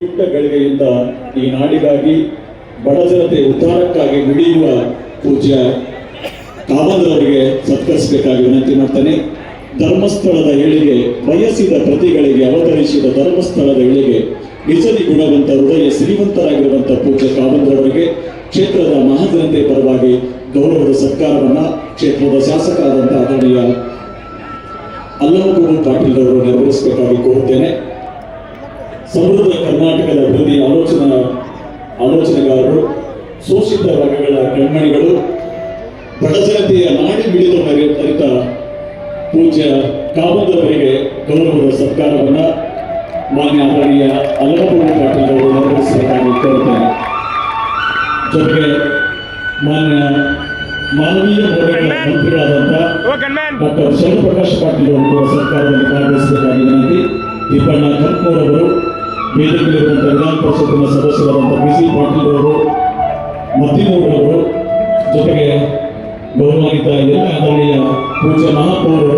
ಪುಟ್ಟ ಗಳಿಗೆಯಿಂದ ಈ ನಾಡಿಗಾಗಿ ಬಡ ಜನತೆ ಉದ್ಧಾರಕ್ಕಾಗಿ ಮಿಡಿಯುವ ಪೂಜ್ಯ ಕಾಮಂದ್ರವರಿಗೆ ಸತ್ಕರಿಸಬೇಕಾಗಿ ವಿನಂತಿ ಮಾಡ್ತೇನೆ. ಧರ್ಮಸ್ಥಳದ ಏಳಿಗೆ ಬಯಸಿದ ಪ್ರತಿಗಳಿಗೆ, ಅವತರಿಸಿದ ಧರ್ಮಸ್ಥಳದ ಏಳಿಗೆ ನಿಜದಿ ಗುಣವಂತ, ಹೃದಯ ಶ್ರೀಮಂತರಾಗಿರುವಂತಹ ಪೂಜ್ಯ ಕಾಮಂದ್ರವರಿಗೆ ಕ್ಷೇತ್ರದ ಮಹಾಜನತೆ ಪರವಾಗಿ ಗೌರವದ ಸತ್ಕಾರವನ್ನ ಕ್ಷೇತ್ರದ ಶಾಸಕರಾದಂತಹ ಆದರಣೀಯ ಅಲ್ಲಮಗುರು ಪಾಟೀಲ್ ಅವರು ನೆರವೇರಿಸಬೇಕಾಗಿ ಕೋರುತ್ತೇನೆ. ಸಮೃದ್ಧ ಕರ್ನಾಟಕದ ಅಭಿವೃದ್ಧಿ ಆಲೋಚನಾ ಆಲೋಚನೆಗಾರರು ಶೋಷಿತ ವರ್ಗಗಳ ಕಣ್ಮಣಿಗಳು ಬಡ ಜನತೆಯ ನಾಡಿ ಬಿಡಿದ ಅರಿ- ಅರಿತ ಪೂಜ್ಯ ಕಾಮಂದರವರಿಗೆ ಗೌರವದ ಸತ್ಕಾರವನ್ನ ಮಾನ್ಯ ಆದರಣೀಯ ಅಲ್ಲಮಪ್ರಭು ಪಾಟೀಲ್ ಅವರು ನೆರವೇರಿಸಬೇಕಾಗಿ ಕೋರುತ್ತೇನೆ ಜೊತೆಗೆ ಮಾನ್ಯ ಮಾನವೀಯ ಓ ಗನ್ಮ್ಯಾನ್ ಡಾಕ್ಟರ್ ಶಿವಪ್ರಕಾಶ್ ಪಾಟೀಲ್ ಅವರು ಕೂಡ ಸರ್ಕಾರದಲ್ಲಿ ಭಾಗವಹಿಸಬೇಕಾಗಿ ವಿನಂತಿ ದೀಪಣ್ಣ ಕರ್ಪೂರ್ ಅವರು ವೇದಿಕೆಯಲ್ಲಿರುವಂತಹ ವಿಧಾನ ಪರಿಷತ್ತಿನ ಸದಸ್ಯರಾದಂಥ ಬಿ ಸಿ ಪಾಟೀಲ್ ಅವರು ಮತ್ತಿನವರು ಜೊತೆಗೆ ಗೌರವಾನ್ವಿತ ಎಲ್ಲ ಆದರಣೀಯ ಪೂಜ್ಯ ಮಹಾಪೌರರು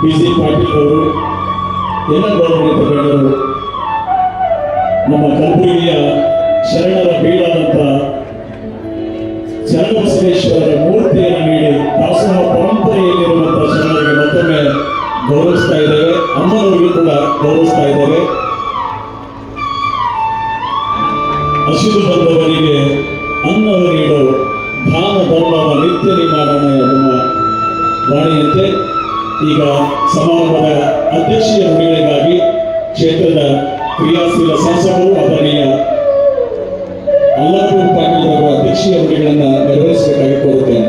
ಬಿ ಸಿ ಪಾಟೀಲ್ ಅವರು, ಎಲ್ಲ ಗೌರವಾನ್ವಿತ ಗಣ್ಯರು ನಮ್ಮ ಕಲಬುರಗಿಯ ಶರಣರ ಬೀಡಾದಂಥ ಚನ್ನಬಸವೇಶ್ವರರ ಮೂರ್ತಿಯನ್ನು ನೀಡಿ, ದಾಸೋಹ ಪರಂಪರೆಯಲ್ಲಿರುವಂತಹ ಶರಣರಿಗೆ ಮತ್ತೊಮ್ಮೆ ಗೌರವಿಸ್ತಾ ಇದ್ದೇವೆ. ಅಮ್ಮನವರಿಗೂ ಕೂಡ ಗೌರವಿಸ್ತಾ ಇದ್ದೇವೆ. ಹಸಿರು ಬಂದವರಿಗೆ ಅನ್ನವರಿಡು ದಾನ ಧರ್ಮವ ನಿತ್ಯ ನಿವಾರಣೆ ಎನ್ನುವ ವಾಣಿಯಂತೆ. ಈಗ ಸಮಾರಂಭದ ಅಧ್ಯಕ್ಷೀಯ ಮಹಿಳೆಗಾಗಿ ಕ್ಷೇತ್ರದ ಕ್ರಿಯಾಶೀಲ ಶಾಸಕರು, ಆದರಣೀಯ ಅವರ ಅಧ್ಯಕ್ಷೀಯ ನುಡಿಗಳನ್ನು ನೆರವೇರಿಸಬೇಕಾಗಿ ಕೋರುತ್ತೇನೆ.